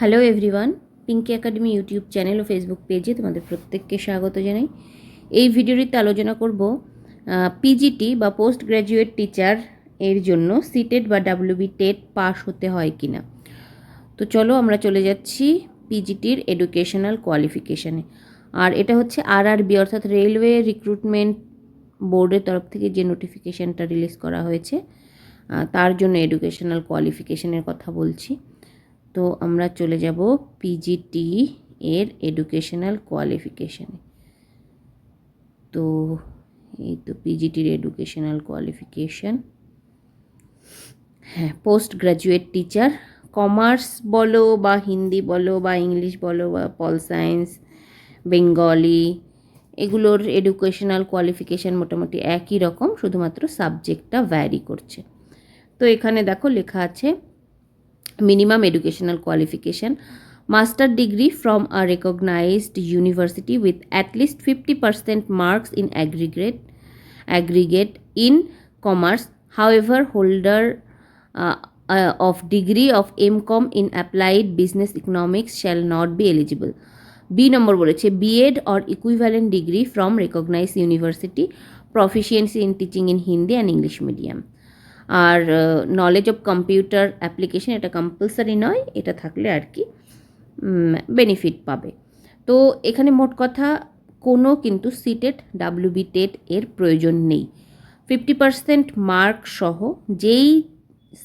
Hello everyone Pinky academy YouTube channel ও Facebook পেজে তোমাদের প্রত্যেককে স্বাগত জানাই। এই ভিডিওটিতে আলোচনা করব পিজিটি বা পোস্ট গ্র্যাজুয়েট টিচার এর জন্য সিটেট বা ডাব্লিউবি টেট পাস হতে হয় কি না তো চলো আমরা চলে যাচ্ছি পিজিটির এডুকেশনাল কোয়ালিফিকেশানে আর এটা হচ্ছে আর বি অর্থাৎ রেলওয়ে রিক্রুটমেন্ট বোর্ডের তরফ থেকে যে নোটিফিকেশানটা রিলিজ করা হয়েছে তার জন্য এডুকেশনাল কোয়ালিফিকেশানের কথা বলছি। তো আমরা চলে যাব পিজিটি এর এডুকেশনাল কোয়ালিফিকেশানে তো এই তো পিজিটির এডুকেশনাল কোয়ালিফিকেশান হ্যাঁ পোস্ট গ্র্যাজুয়েট টিচার কমার্স বলো বা হিন্দি বলো বা ইংলিশ বলো বা পল সায়েন্স, বেঙ্গলি, এগুলোর এডুকেশনাল কোয়ালিফিকেশান মোটামুটি একই রকম, শুধুমাত্র সাবজেক্টটা ভ্যারি করছে। তো এখানে দেখো লেখা আছে minimum educational qualification master degree from a recognized university with at least 50% marks in aggregate aggregate in commerce however holder uh, uh, of degree of mcom in applied business economics shall not be eligible B number বলেছে BEd or equivalent degree from recognise university proficiency in teaching in Hindi and English medium আর knowledge of computer application এটা compulsory নয়, এটা থাকলে আর কি benefit পাবে। তো এখানে মোট কথা, কোনো কিন্তু সিটেট ডাব্লিউবি টেট এর প্রয়োজন নেই। ফিফটি পার্সেন্ট মার্ক সহ যেই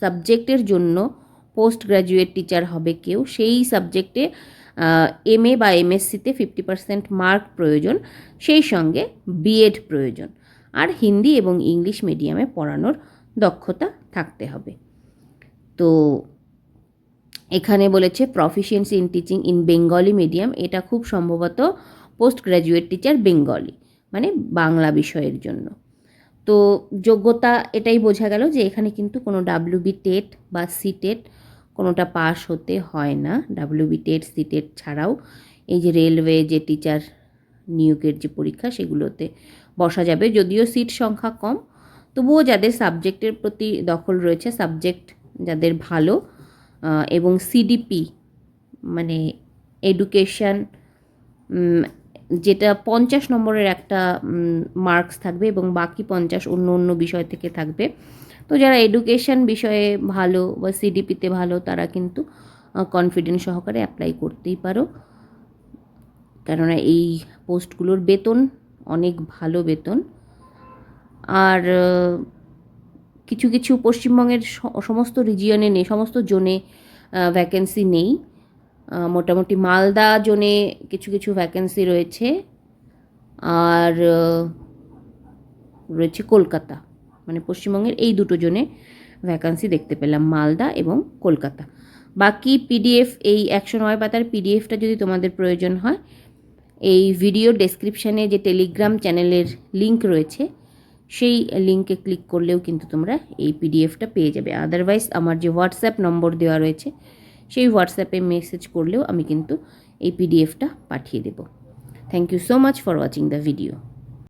সাবজেক্টের জন্য পোস্ট গ্র্যাজুয়েট টিচার হবে কেউ, সেই সাবজেক্টে এম এ বা এম এমএসসিতে ফিফটি পার্সেন্ট মার্ক প্রয়োজন, সেই সঙ্গে বিএড প্রয়োজন। আর হিন্দি এবং ইংলিশ মিডিয়ামে পড়ানোর দক্ষতা থাকতে হবে। তো এখানে বলেছে proficiency in teaching in Bengali medium এটা খুব সম্ভবত পোস্ট গ্র্যাজুয়েট টিচার বেঙ্গলি মানে বাংলা বিষয়ের জন্য। তো যোগ্যতা এটাই বোঝা গেল যে এখানে কিন্তু কোনো ডাব্লিউবি টেট বা সিটেট কোনোটা পাস হতে হয় না। ডাব্লিউবি টেট সিটেট ছাড়াও এই যে রেলওয়ে যে টিচার নিয়োগের যে পরীক্ষা সেগুলোতে বসা যাবে, যদিও সিট সংখ্যা কম তবুও যাদের সাবজেক্টের প্রতি দখল রয়েছে, সাবজেক্ট যাদের ভালো এবং সিডিপি মানে এডুকেশান যেটা পঞ্চাশ নম্বরের একটা মার্কস থাকবে এবং বাকি পঞ্চাশ অন্য অন্য বিষয় থেকে থাকবে। তো যারা এডুকেশান বিষয়ে ভালো বা সিডিপিতে ভালো, তারা কিন্তু কনফিডেন্স সহকারে অ্যাপ্লাই করতেই পারো। কেননা এই পোস্টগুলোর বেতন অনেক ভালো বেতন। আর কিছু কিছু পশ্চিমবঙ্গের সমস্ত রিজিয়নে নেই, সমস্ত জোনে ভ্যাকেন্সি নেই। মোটামুটি মালদা জোনে কিছু কিছু ভ্যাকেন্সি রয়েছে। আর রয়েছে কলকাতা। মানে পশ্চিমবঙ্গের এই দুটো জোনে ভ্যাকান্সি দেখতে পেলাম, মালদা এবং কলকাতা। বাকি পিডিএফ এই একশো নয় পাতার পিডিএফটা যদি তোমাদের প্রয়োজন হয়, এই ভিডিও ডেসক্রিপশানে যে টেলিগ্রাম চ্যানেলের লিংক রয়েছে সেই লিঙ্কে ক্লিক করলেও কিন্তু তোমরা এই পিডিএফটা পেয়ে যাবে। আদারওয়াইজ আমার যে হোয়াটসঅ্যাপ নম্বর দেওয়া রয়েছে, সেই হোয়াটসঅ্যাপে মেসেজ করলেও আমি কিন্তু এই পিডিএফটা পাঠিয়ে দেব। Thank you so much for watching the video